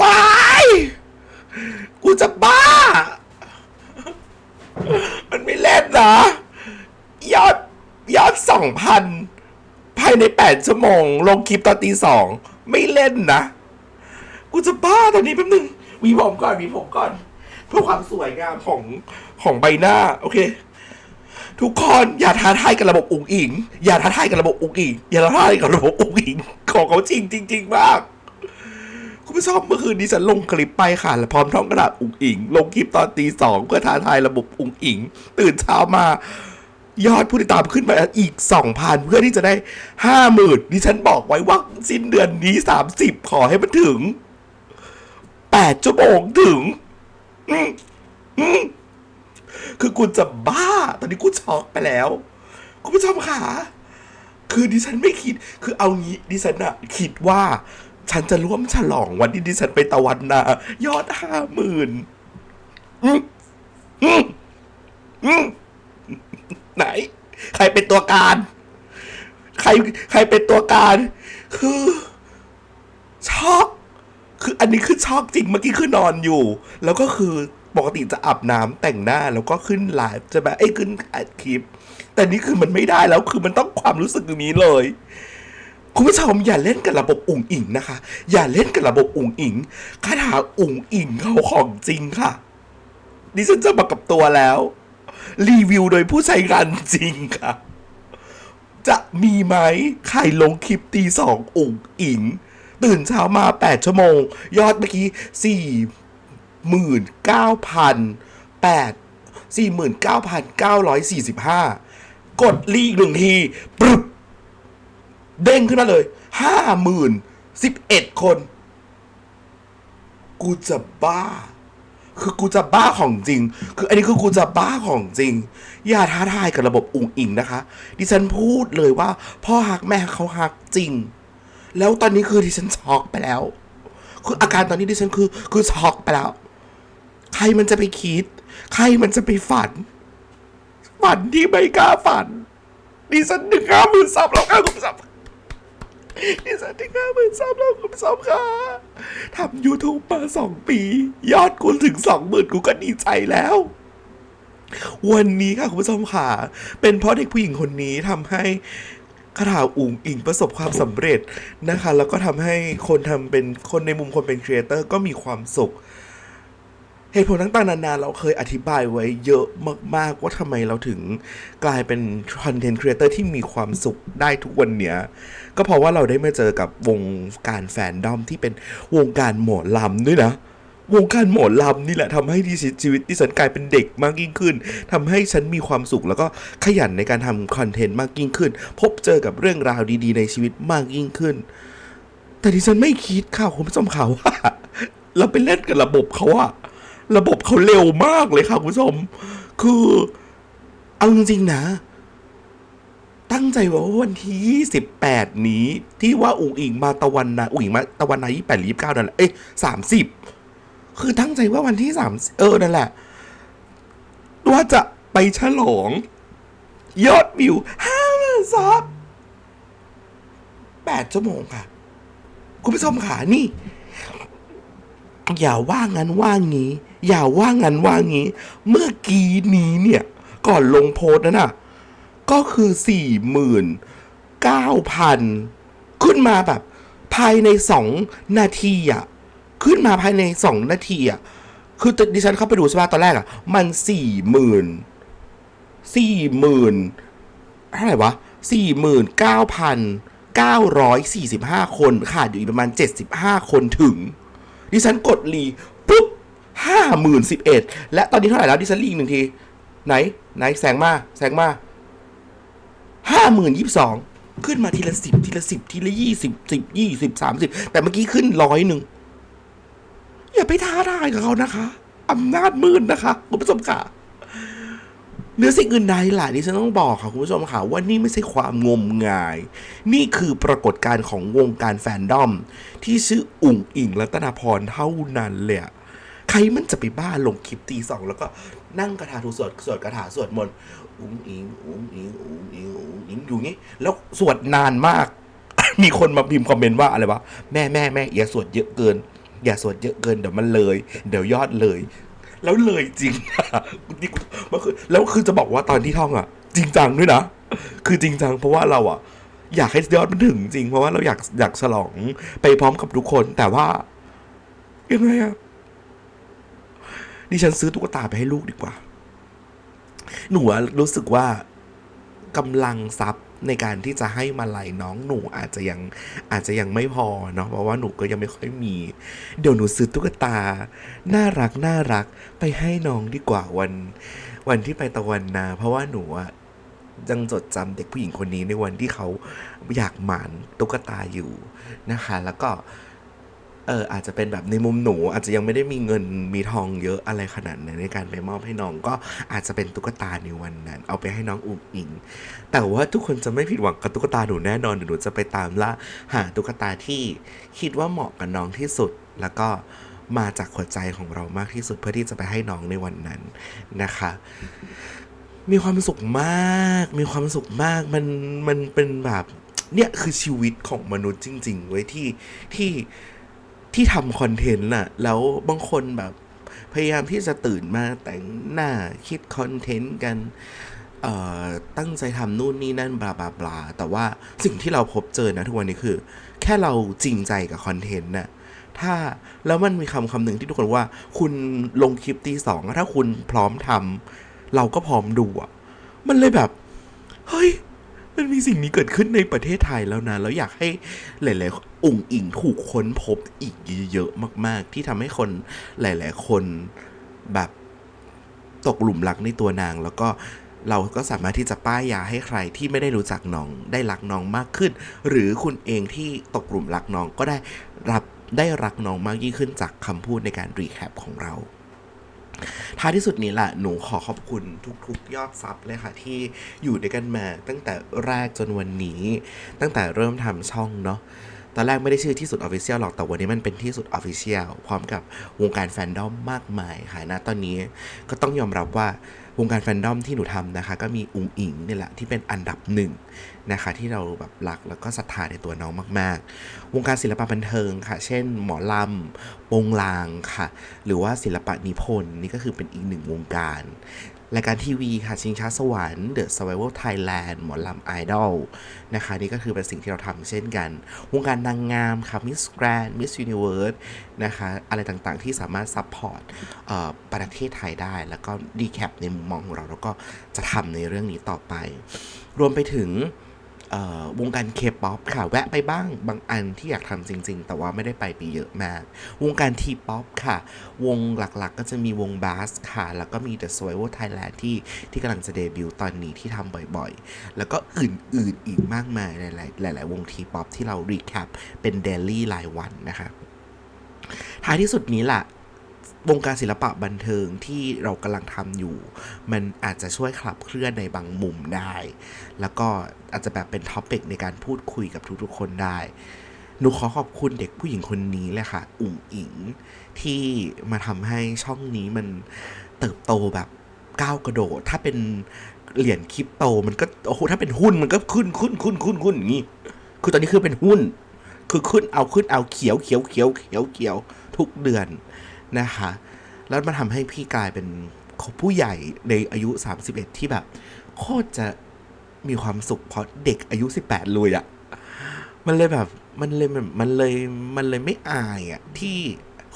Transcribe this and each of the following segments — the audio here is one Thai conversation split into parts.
วายกูจะบ้า มันไม่เล่นนะยอดยอดสองพันภายในแปดชั่วโมง ลงคลิปตอนตีสอง ไม่เล่นนะ กูจะบ้าตอนนี้แป๊บนึงวีผมก่อนวีผมก่อน เพื่อความสวยงามของของใบหน้า โอเค ทุกคนอย่าท้าทายกับระบบอุ๋งอิง อย่าท้าทายกับระบบอุ๋งอิง อย่าท้าทายกับระบบอุ๋งอิง ของเขาจริงจริงๆมาก คุณผู้ชมเมื่อคืนนี้ฉันลงคลิปไปค่ะ และพร้อมท้องกระดาษอุ๋งอิง ลงคลิปตอนตีสองเพื่อท้าทายระบบอุ๋งอิง ตื่นเช้ามายอดผู้ติดตามขึ้นมาอีกสองพันเพื่อที่จะได้ห้าหมื่นดิฉันบอกไว้ว่าสิ้นเดือนนี้สามสิบขอให้มันถึงแปดชั่วโมงถึงอือคือกูจะบ้า ตอนนี้กูช็อกไปแล้ว คุณผู้ชมค่ะ คือดิฉันไม่คิด คือเอางี้ดิฉันอะคิดว่า ฉันจะร่วมฉลองวันที่ดิฉันไปตะวันนายอดห้าหมื่นไหน ใครเป็นตัวการ ใครใครเป็นตัวการ คือช็อกคืออันนี้คือช็อกจริงเมื่อกี้คือนอนอยู่ แล้วก็คือปกติจะอาบน้ำแต่งหน้าแล้วก็ขึ้นไลฟ์จะแบบไอ้ขึ้นอัดคลิป แต่นี่คือมันไม่ได้แล้วคือมันต้องความรู้สึกอย่างนี้เลย คุณผู้ชมอย่าเล่นกับระบบอุ๋งอิงนะคะ อย่าเล่นกับระบบอุ๋งอิงคาถาอุ๋งอิงเขาของจริงค่ะ ดิฉันจะมากับตัวแล้ว รีวิวโดยผู้ใช้งานจริงค่ะ จะมีไหมใครลงคลิปตีสองอุ๋งอิง ตื่นเช้ามา 8 ชั่วโมง ยอดเมื่อกี้สี่หมื่นเก้าพันแปดสี่หมื่นเก้าพันเก้าร้อยสี่สิบห้ากดลีกหนึ่งทีปรึบ เด้งขึ้นมาเลยห้าหมื่นสิบเอ็ดคน กูจะบ้า คือกูจะบ้าของจริง คืออันนี้คือกูจะบ้าของจริง อย่าท้าทายกับระบบอุ๋งอิงนะคะ ดิฉันพูดเลยว่า พ่อฮักแม่เขาฮักจริง แล้วตอนนี้คือดิฉันช็อกไปแล้ว คืออาการตอนนี้ดิฉันคือคือช็อกไปแล้ว ใครมันจะไปคิด ใครมันจะไปฝัน ฝันที่ไม่กล้าฝันดิฉันถึงห้าหมื่นซับแล้วค่ะคุณผู้ชม ดิฉันถึงห้าหมื่นสามแล้วคุณผู้ชมค่ะทำ YouTube มาสองปี ยอดกูถึงสองหมื่นกูก็ดีใจแล้ว วันนี้ค่ะคุณผู้ชมค่ะ เป็นเพราะเด็กผู้หญิงคนนี้ทำให้คาถาอุ๋งอิงประสบความสำเร็จนะคะ แล้วก็ทำให้คนทำเป็นคนในมุมคนเป็นครีเอเตอร์ก็มีความสุข เหตุผลต่างๆนานาเราเคยอธิบายไว้เยอะมากๆ ว่าทำไมเราถึงกลายเป็นคอนเทนต์ครีเอเตอร์ที่มีความสุขได้ทุกวันเนี้ย ก็เพราะว่าเราได้มาเจอกับวงการแฟนดอมที่เป็นวงการหมอลำด้วยนะวงการหมอลำนี่แหละทำให้ดิฉันชีวิตดิฉันกลายเป็นเด็กมากยิ่งขึ้นทำให้ฉันมีความสุขแล้วก็ขยันในการทำคอนเทนต์มากยิ่งขึ้น พบเจอกับเรื่องราวดีๆ ในชีวิตมากยิ่งขึ้น แต่ดิฉันไม่คิดค่ะคุณผู้ชมค่ะว่า เราไปเล่นกับระบบเขาอะ ระบบเขาเร็วมากเลยค่ะคุณผู้ชม คือเอาจริงๆนะ ตั้งใจว่าวันที่ 28 นี้ ที่ว่าอุ๋งอิงมาตะวันนาอุ๋งอิงมาตะวันนายี่แปดยี่เก้านั่นแหละเอ้ยสามสิบคือตั้งใจว่าวันที่สามเออนั่นแหละว่าจะไปฉลอง ยอดวิวห้ามื่นซับแปดชั่วโมงค่ะ คุณผู้ชมค่ะนี่ อย่าว่างั้นว่างี้ อย่าว่างั้นว่างี้ เมื่อกี้นี้เนี่ย ก่อนลงโพสต์นั้นน่ะ ก็คือสี่หมื่นเก้าพันขึ้นมาแบบ ภายในสองนาทีอะ ขึ้นมาภายในสองนาทีอะ คือดิฉันเข้าไปดูใช่ไหมตอนแรกอะ มันสี่หมื่นสี่หมื่นเท่าไหร่วะสี่หมื่นเก้าพันเก้าร้อยสี่สิบห้าคน ขาดอยู่อีกประมาณเจ็ดสิบห้าคนถึง ดิฉันกดรี ห้าหมื่นสิบเอ็ดและตอนนี้เท่าไหร่แล้วดิฉันรีอีกหนึ่งที ไหน ไหนแสงมาแสงมาห้าหมื่นยี่สิบสองขึ้นมาทีละสิบทีละสิบทีละยี่สิบสิบยี่สิบสามสิบแต่เมื่อกี้ขึ้นร้อยหนึ่งอย่าไปท้าทายกับเขานะคะอำนาจมืดนะคะคุณผู้ชมค่ะเนื้อสิ่งอื่นใดล่ะดิฉันต้องบอกค่ะคุณผู้ชมค่ะว่านี่ไม่ใช่ความงมงาย นี่คือปรากฏการณ์ของวงการแฟนดอม ที่ชื่ออุ๋งอิงรัตนาพรเท่านั้นเลยอะ รมันจะไปบ้าลงคลิปตีสองแล้วก็นั่งกระถาถูสวดสวดกระถาสวดมนต์อุ๋งอิงอุ๋งอิงอุ๋งอิงอุ๋งอิงอยู่งี้ แล้วสวดนานมาก มีคนมาพิมพ์คอมเมนต์ว่าอะไรวะแม่แม่แม่อย่าสวดเยอะเกิน อย่าสวดเยอะเกินเดี๋ยวมันเลย เดี๋ยวยอดเลย แล้วเลยจริงนี่มันคือแล้วคือจะบอกว่าตอนที่ท่องอะ จริงจังด้วยนะคือจริงจังเพราะว่าเราอะ อยากให้ยอดมันถึงจริงเพราะว่าเราอยากอยากฉลองไปพร้อมกับทุกคนแต่ว่ายังไงอะ ดิฉันซื้อตุ๊กตาไปให้ลูกดีกว่า หนูรู้สึกว่ากำลังทรัพย์ในการที่จะให้มาลัยน้องหนูอาจจะยังอาจจะยังไม่พอเนาะเพราะว่าหนูก็ยังไม่ค่อยมี เดี๋ยวหนูซื้อตุ๊กตา น่ารักน่ารักไปให้น้องดีกว่าวัน วันที่ไปตะวันนา เพราะว่าหนูอะยังจดจำเด็กผู้หญิงคนนี้ในวันที่เขาอยากหมานตุ๊กตาอยู่นะคะ แล้วก็ เอออาจจะเป็นแบบในมุมหนูอาจจะยังไม่ได้มีเงินมีทองเยอะอะไรขนาดนั้นในการไปมอบให้น้องก็อาจจะเป็นตุ๊กตาในวันนั้น เอาไปให้น้องอุ๋งอิง แต่ว่าทุกคนจะไม่ผิดหวังกับตุ๊กตาหนูแน่นอนเดี๋ยวหนูจะไปตามล่าหาตุ๊กตาที่คิดว่าเหมาะกับน้องที่สุดแล้วก็มาจากหัวใจของเรามากที่สุดเพื่อที่จะไปให้น้องในวันนั้นนะคะ มีความสุขมาก มีความสุขมากมันมันเป็นแบบเนี่ยคือชีวิตของมนุษย์จริง ๆ ไว้ที่ที่ ที่ทำคอนเทนต์น่ะแล้วบางคนแบบ พยายามที่จะตื่นมาแต่งหน้าคิดคอนเทนต์กันตั้งใจทำนู่นนี่นั่นบลาบลาบลาแต่ว่าสิ่งที่เราพบเจอนะทุกวันนี้คือ แค่เราจริงใจกับคอนเทนต์น่ะถ้าแล้วมันมีคำคำหนึ่งที่ทุกคนว่า คุณลงคลิปตีสองถ้าคุณพร้อมทำเราก็พร้อมดูอะ มันเลยแบบ เฮ้ย มีสิ่งนี้เกิดขึ้นในประเทศไทยแล้วนะ แล้วอยากให้หลาย ๆ องค์อิงถูกค้นพบอีกเยอะๆมาก ๆ ที่ทำให้คนหลาย ๆ คนแบบตกหลุมรักในตัวนาง แล้วก็เราก็สามารถที่จะป้ายยาให้ใครที่ไม่ได้รู้จักน้องได้รักน้องมากขึ้น หรือคุณเองที่ตกหลุมรักน้องก็ได้รับได้รักน้องมากยิ่งขึ้นจากคำพูดในการรีแคปของเรา ท้ายที่สุดนี้แหละหนูขอขอบคุณทุกๆ ยอดซับเลยค่ะ ที่อยู่ด้วยกันมาตั้งแต่แรกจนวันนี้ ตั้งแต่เริ่มทำช่องเนาะ ตอนแรกไม่ได้ชื่อที่สุดออฟฟิเชียลหรอกแต่วันนี้มันเป็นที่สุดออฟฟิเชียลพร้อมกับวงการแฟนดอมมากมายค่ะนะตอนนี้ก็ต้องยอมรับว่าวงการแฟนดอมที่หนูทำนะคะ ก็มีอุงอิงนี่แหละที่เป็นอันดับหนึ่งนะคะ ที่เราแบบรักแล้วก็ศรัทธาในตัวน้องมาก ๆ วงการศิลปะบันเทิงค่ะ เช่น หมอลำวงลางค่ะ หรือว่าศิลปะนิพนธ์นี่ก็คือเป็นอีกหนึ่งวงการ รายการทีวีค่ะ ชิงช้าสวรรค์ The Survival Thailand หมอลำไอดอลนะคะ นี่ก็คือเป็นสิ่งที่เราทำเช่นกัน วงการนางงามค่ะ Miss Grand Miss Universe นะคะ อะไรต่างๆที่สามารถซัพพอร์ตประเทศไทยได้ แล้วก็ดีแคปในมุมมองของเรา แล้วก็จะทำในเรื่องนี้ต่อไป รวมไปถึง วงการเคป๊อปค่ะ แวะไปบ้างบางอันที่อยากทำจริง ๆ แต่ว่าไม่ได้ไปไปเยอะมาก วงการทีป๊อปค่ะ วงหลักๆ ก็จะมีวงบาสค่ะ แล้วก็มี The Survival Thailand ที่ที่กำลังจะเดบิวต์ตอนนี้ที่ทำบ่อยๆ แล้วก็อื่นๆอีกมากมายหลายๆหลายๆวงทีป๊อปที่เรารีแคปเป็นเดลี่รายวันนะคะท้ายที่สุดนี้ล่ะ วงการศิลปะบันเทิงที่เรากำลังทำอยู่ มันอาจจะช่วยขับเคลื่อนในบางมุมได้ แล้วก็อาจจะแบบเป็นท็อปิกในการพูดคุยกับทุกๆคนได้ หนูขอขอบคุณเด็กผู้หญิงคนนี้เลยค่ะ อุ๋งอิง ที่มาทำให้ช่องนี้มันเติบโตแบบก้าวกระโดด ถ้าเป็นเหรียญคริปโตมันก็โอ้โหถ้าเป็นหุ้นมันก็ขึ้นขึ้นขึ้นขึ้นขึ้นอย่างนี้ คือตอนนี้คือเป็นหุ้น คือขึ้นเอาขึ้นเอาเขียวเขียวเขียวเขียวเขียวทุกเดือน นะคะแล้วมันทำให้พี่กลายเป็นผู้ใหญ่ในอายุ 31 ที่แบบ โคตรจะมีความสุขเพราะเด็กอายุ 18เลยอะมันเลยแบบ มันเลยมันเลยมันเลยไม่อายอะที่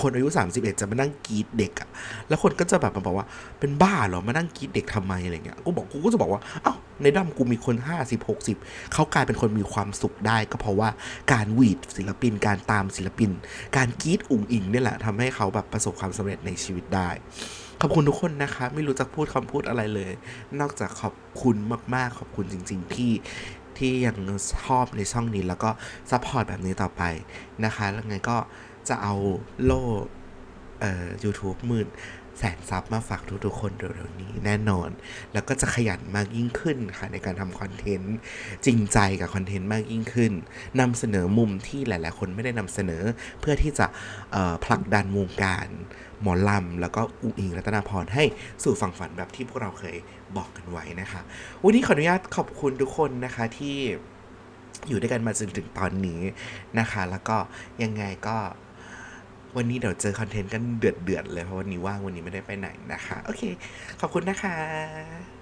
คนอายุ 31 จะมานั่งกรีดเด็กอะแล้วคนก็จะแบบมาบอกว่าเป็นบ้าเหรอมานั่งกรีดเด็กทำไมอะไรเงี้ยกูบอกกูก็จะบอกว่าเอ้าในด้มกูมีคน 50 60เขากลายเป็นคนมีความสุขได้ ก็เพราะว่าการวีดศิลปินการตามศิลปิน การกรีดอุ๋งอิงเนี่ยแหละทำให้เขาแบบประสบความสำเร็จในชีวิตได้ขอบคุณทุกคนนะคะ ไม่รู้จะพูดคำพูดอะไรเลย นอกจากขอบคุณมาก ๆ ขอบคุณจริง ๆ ที่ที่ยังชอบในช่องนี้แล้วก็ซัพพอร์ตแบบนี้ต่อไปนะคะ แล้วไงก็ จะเอาโล่เอ่อ YouTube หมื่นแสนซับมาฝากทุกๆคนเร็วๆนี้แน่นอน แล้วก็จะขยันมากยิ่งขึ้นค่ะในการทำคอนเทนต์ จริงใจกับคอนเทนต์มากยิ่งขึ้นนำเสนอมุมที่หลายๆ คนไม่ได้นำเสนอ เพื่อที่จะผลักดันวงการหมอลำ แล้วก็อุงอิงรัตนาพรให้สู่ฝั่งฝันแบบที่พวกเราเคยบอกกันไว้นะคะ วันนี้ขออนุญาตขอบคุณทุกคนนะคะที่อยู่ด้วยกันมาจนถึงตอนนี้นะคะ แล้วก็ยังไงก็ วันนี้เดี๋ยวเจอคอนเทนต์กันเดือดๆเลยเพราะวันนี้ว่างวันนี้ไม่ได้ไปไหนนะคะ โอเค ขอบคุณนะคะ